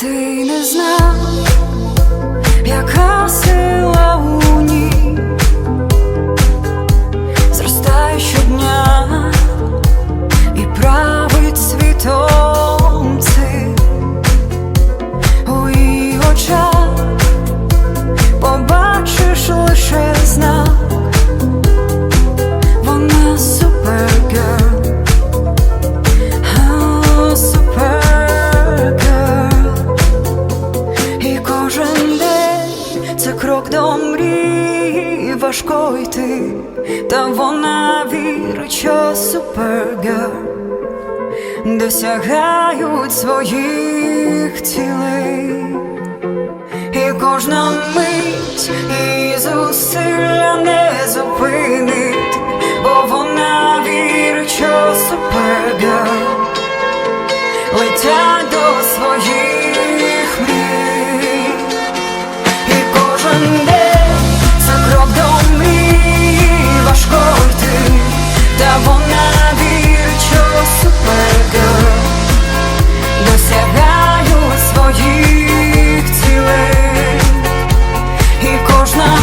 ти не знав, яка крок до мрії важко йти, та вона вірить, що супергер досягають своїх цілей, і кожна мить і зусилля не зупинить, бо вона вірить, що супергер летять до своїх. можна.